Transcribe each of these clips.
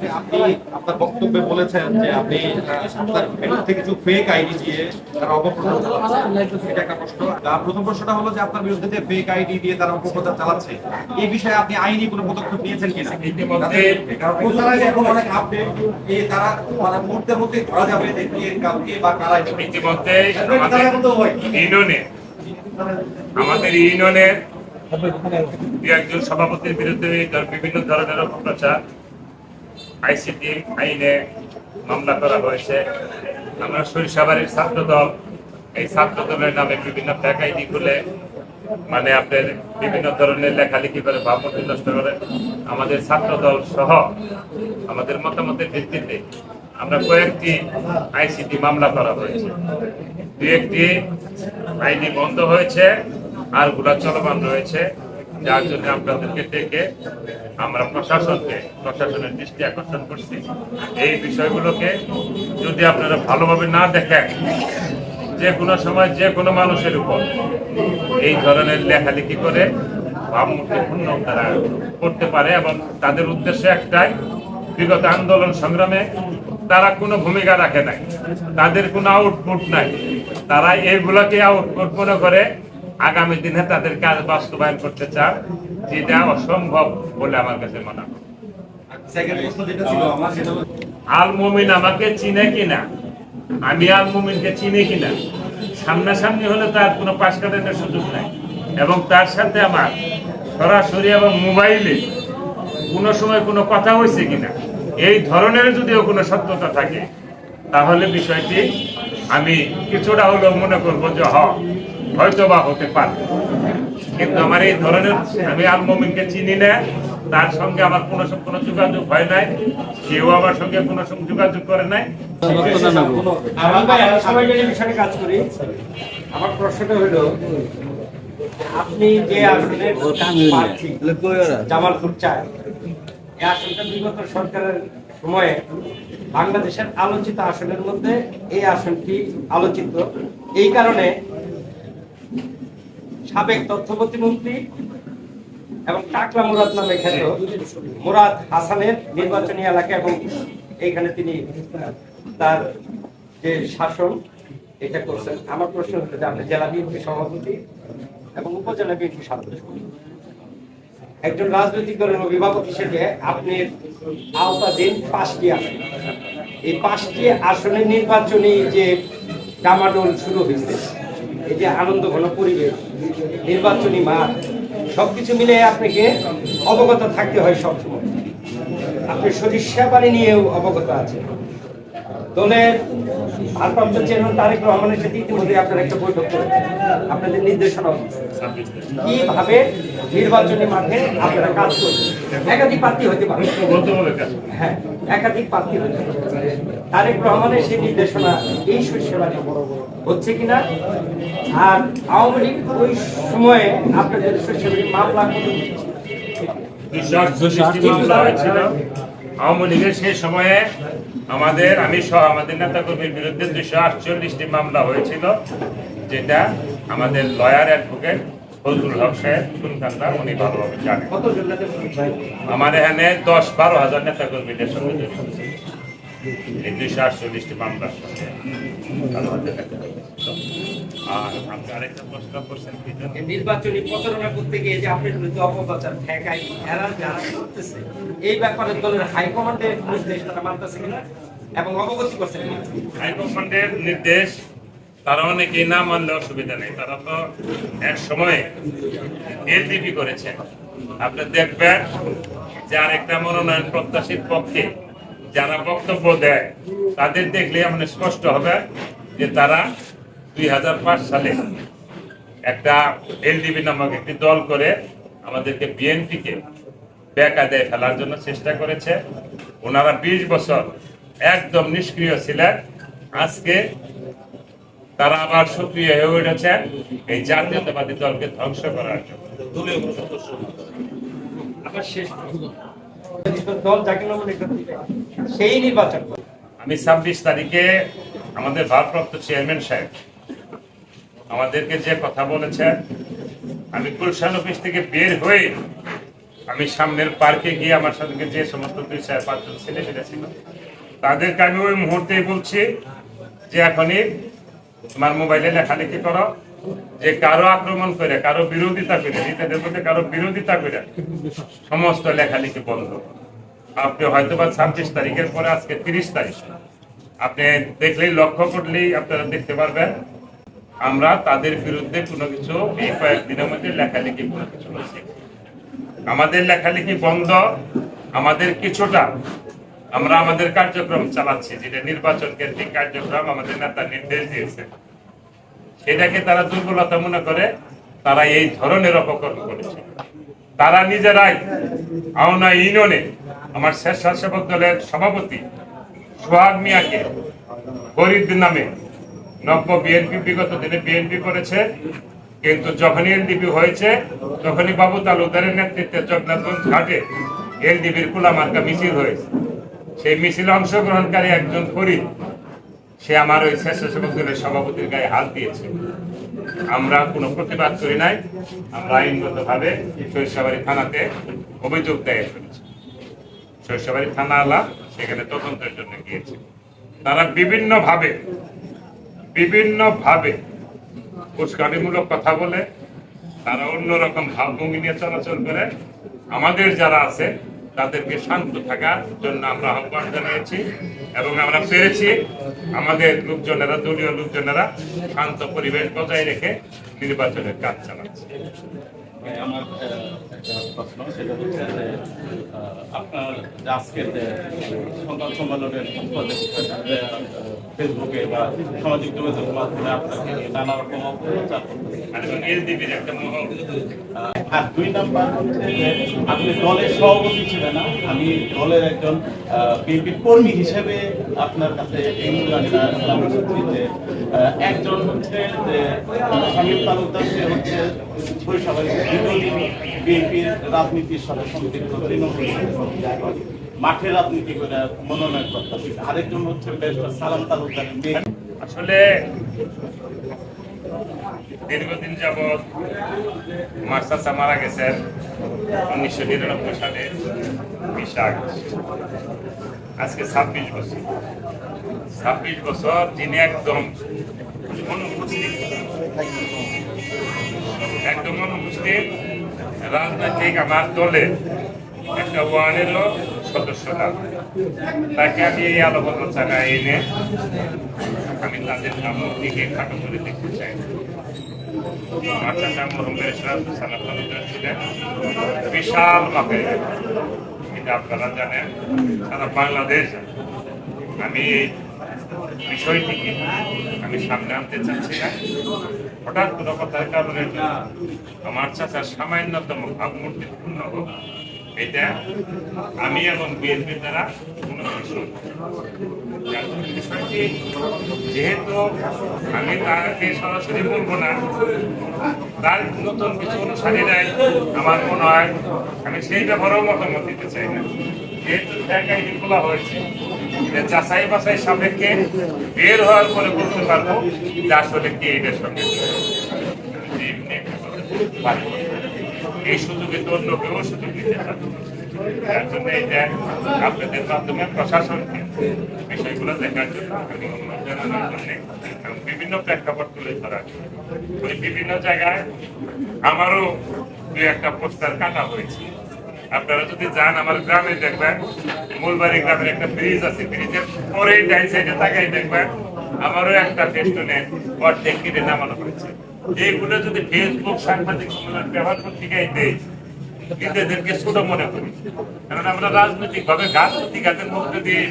যে আপনি আপনার বক্তব্যে বলেছেন যে আপনি আপনার থেকে কিছু ফেক আইডি দিয়ে তারা অপপ্রচার চালাচ্ছে। এটা একটা প্রশ্ন। প্রথম প্রশ্নটা হলো যে আপনার বিরুদ্ধে যে ফেক আইডি দিয়ে তারা অপপ্রচার চালাচ্ছে এই বিষয়ে আপনি আইনি কোনো পদক্ষেপ নিয়েছেন কিনা? কারণ প্রচারে এখন অনেক আপডেট যে তারা মানে মুহূর্তের মধ্যে ধরা যাবে যে কে কাউকে বা কারা ইতিমধ্যে আমাদের ইউনিয়নে আমাদের ইউনিয়নের একজন সভাপতির বিরুদ্ধে বিভিন্ন ধরনের অপপ্রচার আইসিটি আইনে মামলা করা হয়েছে। আমরা সরিষাবাড়ির ছাত্র দল এই ছাত্র দলের নামে বিভিন্ন ফ্যাক আইডি খুলে মানে আপনার বিভিন্ন ধরনের লেখালেখি করে ভাবমূর্তি নষ্ট করে। আমাদের ছাত্র দল সহ আমাদের মতামতের ভিত্তিতে আমরা কয়েকটি আইসিটি মামলা করা হয়েছে। দু একটি আইনি বন্ধ হয়েছে, আরগুলা চলমান রয়েছে। যার জন্য আপনাদেরকে ডেকে আমরা প্রশাসনকে, প্রশাসনের দৃষ্টি আকর্ষণ করছি। এই বিষয়গুলোকে যদি আপনারা ভালোভাবে না দেখেন, যে কোনো সময় যে কোনো মানুষের উপর এই ধরনের লেখালেখি করে ভাবমূর্তি পূর্ণ তারা করতে পারে এবং তাদের উদ্দেশ্য একটাই, বিগত আন্দোলন সংগ্রামে তারা কোনো ভূমিকা রাখে নাই, তাদের কোনো আউটপুট নাই। তারা এইগুলোকে আউটপুট মনে করে আগামী দিনে তাদের কাজ বাস্তবায়ন করতে চান যেটা অসম্ভব বলে আমার কাছে মনে হয়। আল মুমিন আমাকে চিনে কিনা? আমি আল মুমিনকে চিনি কিনা? সামনাসামনি হলে তার কোনো পাশ কাটানোর সুযোগ নাই। এবং তার সাথে আমার সরাসরি এবং মোবাইলে কোনো সময় কোনো কথা হয়েছে কিনা? এই ধরনের যদিও কোনো সত্যতা থাকে তাহলে বিষয়টি আমি কিছুটা হলেও মনে করব যে হ। হয়তো বা হতে পারে। কিন্তু আমার এই ধরনের আমি আল মমিনকে চিনি না, তার সঙ্গে আমার কোনো কোনো যোগাযোগ হয় নাই কেউ আমার সঙ্গে কোনো যোগাযোগ করে নাই। জামালপুর চায়, এই আসনটা সরকারের বাংলাদেশের আলোচিত আসনের মধ্যে এই আসনটি আলোচিত। এই কারণে সাবেক তথ্য প্রতিমন্ত্রী এবং টাকলা মুরাদ নামে খ্যাত মুরাদ হাসানের নির্বাচনী এলাকা এবং এইখানে তিনি, তার যে শাসন, এটা করছেন। আমার প্রশ্ন হচ্ছে যে আপনি জেলা বিএনপি সভাপতি এবং উপজেলা বিএনপি সদস্য। একজন রাজনৈতিক দলের অভিভাবক হিসেবে আপনি আওতাধীন পাঁচটি আসন। এই পাঁচটি আসনে নির্বাচনী যে কামাডোল শুরু হয়েছে, এই যে আনন্দ ঘন পরিবেশ নির্বাচনী মাঠ সবকিছু মিলে আপনাকে অবগত থাকতে হয় সবসময় আপনি সরিষা বাড়ি নিয়েও অবগত আছেন। দলের ভারপ্রাপ্ত চেয়ারম্যান তারেক রহমানের সাথে ইতিমধ্যে আপনারা একটা বৈঠক করেছেন আপনাদের নির্দেশনা কীভাবে নির্বাচনী মাঠে আপনারা কাজ করবেন একাধিক প্রার্থী হতে পারে। হ্যাঁ। একাধিক প্রার্থী হতে পারে তারেক রহমানের সেই নির্দেশনা এই শস্যবাদী হচ্ছে কিনা? আর আওয়ামী লীগ ওই সময়ে আপনাদের শস্যবাদী মামলা আওয়ামী লীগের সেই সময়ে আমাদের আমি সহ আমাদের নেতা কর্মীর বিরুদ্ধে দুইশো আটচল্লিশটি মামলা হয়েছিল যেটা আমাদের লয়ার অ্যাডভোকেট ফজলুল হক সাহেব উনি ভালোভাবে জানেন। আমার এখানে দশ বারো হাজার নেতা কর্মীদের সঙ্গে জড়িত এই দুইশো আটচল্লিশটি মামলার সঙ্গে। আর আপনি আরেকটা প্রশ্ন করছেন নির্বাচনী প্রচারণা করতে গিয়ে যে আপনার বিরুদ্ধে অপপ্রচার ঠেকাই এরা যারা করতেছে এই ব্যাপারে দলের হাইকমান্ডের নির্দেশ তারা মানতেছে কিনা এবং অবগতি করছে কিনা? হাইকমান্ডের নির্দেশ তারা অনেকেই না মানলে অসুবিধা নেই। তারা তো এক সময়ে এলডিপি করেছে। আপনি দেখবেন যে আরেকটা মনোনয়ন প্রত্যাশীর পক্ষে যারা বক্তব্য দেয়, তাদের দেখলে মানে স্পষ্ট হবে যে তারা দুই হাজার পাঁচ সালে একটা এলডিপি নামক একটি দল করে আমাদেরকে বিএনপিকে বেকায়দায় ফেলার জন্য চেষ্টা করেছে। ওনারা বিশ বছর একদম নিষ্ক্রিয় ছিলেন। আজকে তারা আবার সক্রিয় হয়ে উঠেছেন। এই জাতীয়তাবাদী দলকে ধ্বংস করার জন্য। আবার শেষ দল যাকে সেই নির্বাচন আমি ছাব্বিশ তারিখে আমাদের ভারপ্রাপ্ত চেয়ারম্যান সাহেব আমাদেরকে যে কথা বলেছেন আমি গুলশান অফিস থেকে বের হয়ে আমি সামনের পার্কে গিয়ে আমার সাথে যে সমস্ত দুই চার পাঁচজন ছেলে মেয়েরা ছিল তাদেরকে আমি ওই মুহূর্তেই বলছি যে এখনই তোমার মোবাইলে লেখালেখি করো, যে কারও আক্রমণ করে, কারও বিরোধিতা করে, নিজেদের কারও বিরোধিতা করে, সমস্ত লেখালেখি বন্ধ। আপনি হয়তো বা ছাব্বিশ তারিখের পরে, আজকে তিরিশ তারিখ। আপনি দেখলেই, লক্ষ্য করলেই আপনারা দেখতে পারবেন, আমরা তাদের বিরুদ্ধে কোনো কিছু এই কয়েকদিনের মধ্যে লেখালেখি কোনো কিছু আমাদের লেখালেখি বন্ধ, আমাদের কিছুটা আমরা আমাদের কার্যক্রম চালাচ্ছি, যেটা নির্বাচন কেন্দ্রিক কার্যক্রম, আমাদের নেতা নির্দেশ দিয়েছে। সেটাকে তারা দুর্বলতা মনে করে, তারা এই ধরনের অপকর্ম করেছে। তারা নিজেরাই আওনা ইউনিয়নে আমার স্বেচ্ছাসেবক দলের সভাপতি সোহাগ মিয়াকে গরিব নামে নব্য বিএনপি, বিগত দিনে বিএনপি করেছে, কিন্তু যখনই এলডিপি হয়েছে, তখনই বাবু তালুকদারের নেতৃত্বে জগন্নাথগঞ্জ ঘাটে এলডিপির কুলামার্কা মিছিল হয়েছে। সেই মিছিলে অংশগ্রহণকারী একজন ফরিদ সে আমার ওই স্বেচ্ছাসেবক দলের সভাপতির গায়ে হাত দিয়েছে। আমরা কোনো প্রতিবাদ করি নাই, আমরা আইনগত ভাবে সরিষাবাড়ি থানাতে অভিযোগ দায়ের করেছি। সরিষাবাড়ি থানা আলা সেখানে তদন্তের জন্য গিয়েছে। তারা বিভিন্ন ভাবে বিভিন্ন ভাবে উস্কানিমূলক কথা বলে, তারা অন্যরকম ভাবভঙ্গি নিয়ে চলাচল করে। আমাদের যারা আছে তাদেরকে শান্ত থাকার জন্য আমরা আহ্বান জানিয়েছি এবং আমরা পেরেছি আমাদের লোকজনেরা, দলীয় লোকজনেরা শান্ত পরিবেশ বজায় রেখে নির্বাচনের কাজ চালাচ্ছে। আমার একটা প্রশ্ন, সেটা হচ্ছে যে আপনার আজকের সংবাদ সম্মেলনের ফেসবুকে বা সামাজিক যোগাযোগ মাধ্যমে আপনাকে নানা রকম অপপ্রচার আর দুই নাম্বার হচ্ছে আপনি দলের সভাপতি ছিলেন না, আমি দলের একজন বিএনপি কর্মী হিসেবে আপনার কাছে এই একজন হচ্ছে যে তালুকদার, সে হচ্ছে বিএনপির রাজনীতির সাথে সম্পৃক্ত তৃণমূল মাঠে রাজনীতি করে মনোনয়ন প্রত্যাশী আরেকজন হচ্ছে সালাম তালুকদারের মেয়ে। আসলে দীর্ঘদিন যাবৎ আমার মারা গেছেন উনিশশো নিরানব্বই সালে বিশে আগস্ট। আজকে ছাব্বিশ বছর। ছাব্বিশ বছর যিনি একদম অনুপস্থিত একদম অনুপস্থিত রাজনৈতিক আমার দলে একটা ওয়ার্ডেরও সদস্য না তাকে আমি এই আলোচনায় এনে আমি তাদের নামটিকে খাটো করে দেখতে চাই আমার চাচা সালাম ছিলেন বিশাল মাপের এটা আপনারা জানেন সারা বাংলাদেশ আমি এই বিষয়টিকে আমি সামনে আনতে চাচ্ছি না হঠাৎ কোনো কথার কারণে আমার চাচার সামান্যতম ভাবমূর্তি পূর্ণ হোক এটা আমি এবং বিএনপি দ্বারা বিষয়টি যেহেতু আমি তাকে সরাসরি বলব না, তার নতুন কিছু অনুসারী নাই আমার মনে হয় আমি সেই ব্যাপারেও মতামত দিতে চাই না। যেহেতু জায়গায় খোলা হয়েছে যাচাই বাছাই সাপেক্ষে বের হওয়ার পরে বলতে পারব যে আসলে কে এটার সঙ্গে এই সুযোগে তো অন্য কেউ সুযোগ নিতে। যার জন্য এটা আপনাদের মাধ্যমে প্রশাসনকে বিষয়গুলো দেখার জন্য আমি বিভিন্ন প্রেক্ষাপট তুলে ধরার ওই বিভিন্ন জায়গায় আমারও দু একটা পোস্টার কাটা হয়েছে। আপনারা যদি যান আমার গ্রামে দেখবেন, মূলবাড়ি গ্রামের একটা ব্রিজ আছে, ব্রিজের পরে ডাইন সাইডে তাকাই দেখবেন, আমারও একটা ফেস্টুনে অর্ধেক কেটে নামানো হয়েছে। এইগুলো যদি ফেসবুক সাংবাদিক সম্মেলন ব্যবহার পত্রিকায় দেয় নিজেদেরকে ছোট মনে করি। কারণ আমরা রাজনৈতিক ভাবে প্রতিঘাতের মধ্যে দিয়ে এই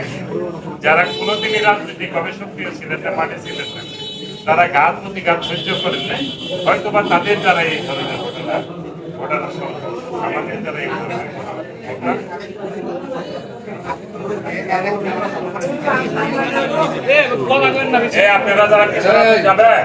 এসে যারা কোনোদিনই রাজনৈতিক ভাবে সক্রিয় ছিলেন না মাঠে ছিলেন না তারা ঘাত প্রতিঘাত সহ্য করেন নাই হয়তো বা তাদের দ্বারা এই ধরনের ঘটনা ঘটানো সম্ভব আমাদের দ্বারা এই ধরনের আপনারা যারা যাবেন?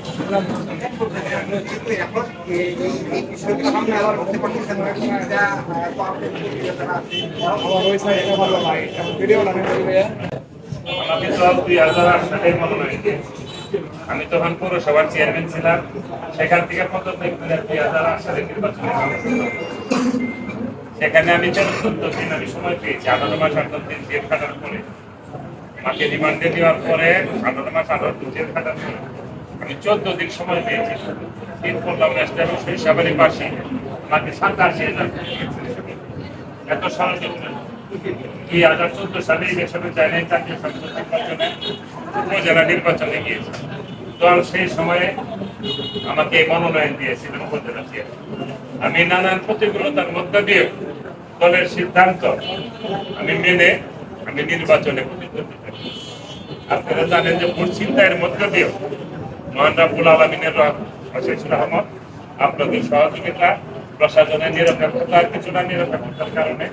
আমি তখন পৌরসভার চেয়ারম্যান ছিলাম। সেখান থেকে দুই হাজার আট সালে নির্বাচনে। সেখানে আমি চতুর্থ দিন আমি সময় পেয়েছি। আঠারো মাস আঠারো দিন জেল খাটার পরে। আমাকে রিমান্ডে দেওয়ার পরে আঠারো মাস আঠারো দিন জেল খাটার পরে। আমি চোদ্দ দিন সময় পেয়েছি তিন করলাম পাশে আমাকে সাতাশি হাজার এত দুই হাজার চোদ্দ সালে সংসদ নির্বাচনে, উপজেলা নির্বাচনে গিয়েছে। সেই সময়ে আমাকে মনোনয়ন দিয়েছিলেন উপজেলা আমি নানান প্রতিকূলতার মধ্য দিয়ে দলের সিদ্ধান্ত আমি মেনে আমি নির্বাচনে প্রতিদ্বন্দ্বিতা। আপনারা জানেন যে ভোট ছিনতাইয়ের মধ্য দিয়ে মহান রাব্বুল আলমিনের রহমত রহমত আপনাদের সহযোগিতা, প্রশাসনের নিরপেক্ষতার কিছুটা নিরপেক্ষতার কারণে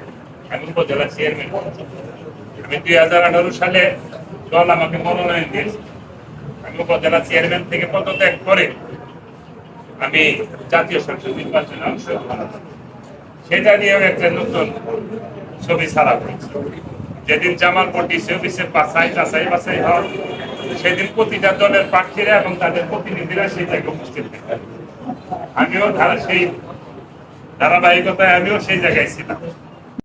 আমি উপজেলা চেয়ারম্যান। আমি দুই হাজার আঠারো সালে দল আমাকে মনোনয়ন দিয়েছে। আমি উপজেলা চেয়ারম্যান থেকে পদত্যাগ করে আমি জাতীয় সংসদ নির্বাচনে অংশগ্রহণ সেটা নিয়েও একটা নতুন ছবি ছাড়া হয়েছে। যেদিন জামালপুর ডিসি অফিসে বাছাই যাচাই বাছাই হয় সেদিন প্রতিটা দলের প্রার্থীরা এবং তাদের প্রতিনিধিরা সেই জায়গায় উপস্থিত আমিও ধারা সেই ধারাবাহিকতায় আমিও সেই জায়গায় ছিলাম।